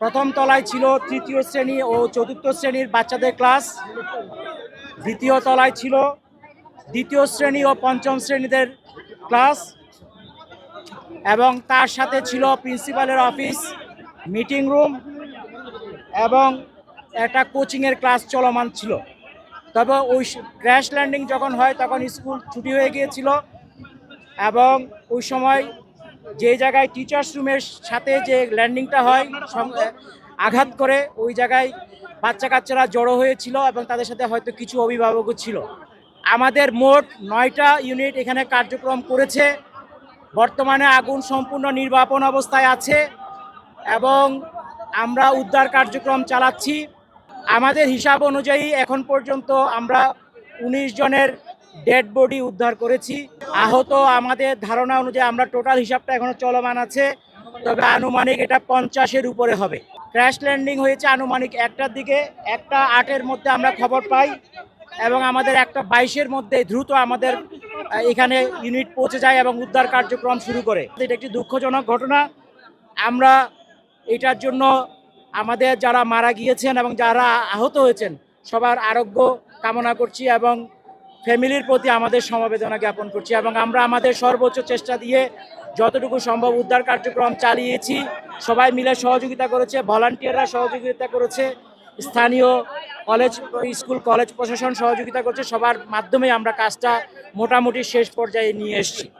প্রথম তলায় ছিল তৃতীয় শ্রেণি ও চতুর্থ শ্রেণির বাচ্চাদের ক্লাস। দ্বিতীয় তলায় ছিল দ্বিতীয় শ্রেণি ও পঞ্চম শ্রেণীদের ক্লাস এবং তার সাথে ছিল প্রিন্সিপালের অফিস, মিটিং রুম এবং একটা কোচিংয়ের ক্লাস চলমান ছিল। তবে ওই ক্র্যাশ ল্যান্ডিং যখন হয় তখন স্কুল ছুটি হয়ে গিয়েছিল এবং ওই সময় যে জায়গায় টিচার্স রুমের সাথে যে ল্যান্ডিংটা হয় আঘাত করে, ওই জায়গায় বাচ্চা কাচ্চারা জড়ো হয়েছিল এবং তাদের সাথে হয়তো কিছু অভিভাবকও ছিল। আমাদের মোট নয়টা ইউনিট এখানে কার্যক্রম করেছে। বর্তমানে আগুন সম্পূর্ণ নির্বাপন অবস্থায় আছে এবং আমরা উদ্ধার কার্যক্রম চালাচ্ছি। আমাদের হিসাব অনুযায়ী এখন পর্যন্ত আমরা উনিশ জনের ডেড বডি উদ্ধার করেছি। আহত আমাদের ধারণা অনুযায়ী আমরা টোটাল হিসাবটা এখনও চলমান আছে। তবে আনুমানিক এটা পঞ্চাশের উপরে হবে। ক্র্যাশ ল্যান্ডিং হয়েছে আনুমানিক একটার দিকে। একটা আটের মধ্যে আমরা খবর পাই এবং আমাদের একটা বাইশের মধ্যে দ্রুত আমাদের এখানে ইউনিট পৌঁছে যায় এবং উদ্ধার কার্যক্রম শুরু করে। এটা একটি দুঃখজনক ঘটনা। আমরা এটার জন্য আমাদের যারা মারা গিয়েছেন এবং যারা আহত হয়েছেন, সবার আরোগ্য কামনা করছি এবং ফ্যামিলির প্রতি আমাদের সমবেদনা জ্ঞাপন করছি এবং আমরা আমাদের সর্বোচ্চ চেষ্টা দিয়ে যতটুকু সম্ভব উদ্ধার কার্যক্রম চালিয়েছি। সবাই মিলে সহযোগিতা করেছে, ভলান্টিয়াররা সহযোগিতা করেছে, স্থানীয় কলেজ, স্কুল, কলেজ প্রশাসন সহযোগিতা করছে, সবার মাধ্যমে আমরা কাজটা মোটামুটি শেষ পর্যায়ে নিয়ে এসেছি।